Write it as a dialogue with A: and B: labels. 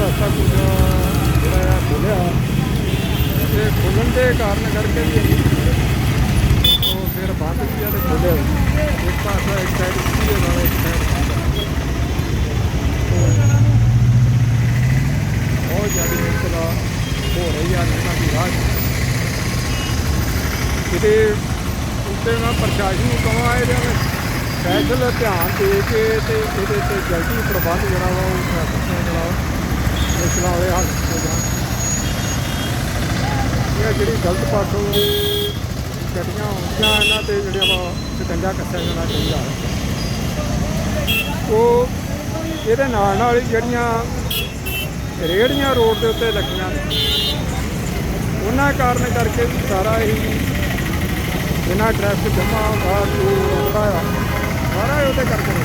A: ਰਸਤਾ ਕੁਝ ਜਿਹੜਾ ਆ ਖੋਲਿਆ ਤੇ ਖੋਲਣ ਦੇ ਕਾਰਨ ਕਰਕੇ ਵੀ ਉਹ ਫਿਰ ਬੰਦ ਵੀ ਆ ਤੇ ਖੋਲਿਆ ਇੱਕ ਪਾਸਾ ਇੱਕ ਸਾਈਡ ਸੀ ਨਾਲ ਇੱਕ ਸਾਈਡ ਬਹੁਤ ਜ਼ਿਆਦਾ ਮੁਸ਼ਕਲ ਹੋ ਰਹੀ ਆ, ਇਹਨਾਂ ਦੀ ਰਾਹ। 'ਚ। ਕਿਤੇ ਉੱਤੇ ਮੈਂ ਪ੍ਰਸ਼ਾਸਨ ਨੂੰ ਕਹਾਂ, ਇਹਦੇ ਵਿੱਚ ਸਪੈਸ਼ਲ ਧਿਆਨ ਦੇ ਕੇ ਤੇ ਇਹਦੇ ਤੇ ਜਲਦੀ ਪ੍ਰਬੰਧ ਜਿਹੜਾ ਵਾ ਉਹ ਜਿਹੜਾ ਮੁਸ਼ਕਲਾਂ ਵਾਲੇ ਹੱਲ ਹੋ। ਜਾਣ ਇਹ ਜਿਹੜੀ ਗਲਤ ਪਾਸੋਂ ਗੱਡੀਆਂ ਆਉਂਦੀਆਂ ਇਹਨਾਂ ਤੇ ਜਿਹੜਾ ਵਾ ਸ਼ਿਕੰਜਾ ਕੱਸਿਆ ਜਾਣਾ ਚਾਹੀਦਾ। ਉਹ ਇਹਦੇ ਨਾਲ ਨਾਲ ਹੀ ਜਿਹੜੀਆਂ ਰੇਹੜੀਆਂ ਰੋਡ ਦੇ ਉੱਤੇ ਲੱਗੀਆਂ ਨੇ, ਉਹਨਾਂ ਕਾਰਨ ਕਰਕੇ ਵੀ ਸਾਰਾ ਹੀ ਇਹਨਾਂ ਟ੍ਰੈਫਿਕ ਜਮਾ ਬਾਹਰ ਤੋਂ ਆਉਂਦਾ ਆ। ਸਾਰਾ ਹੀ ਉਹਦੇ ਕਰਕੇ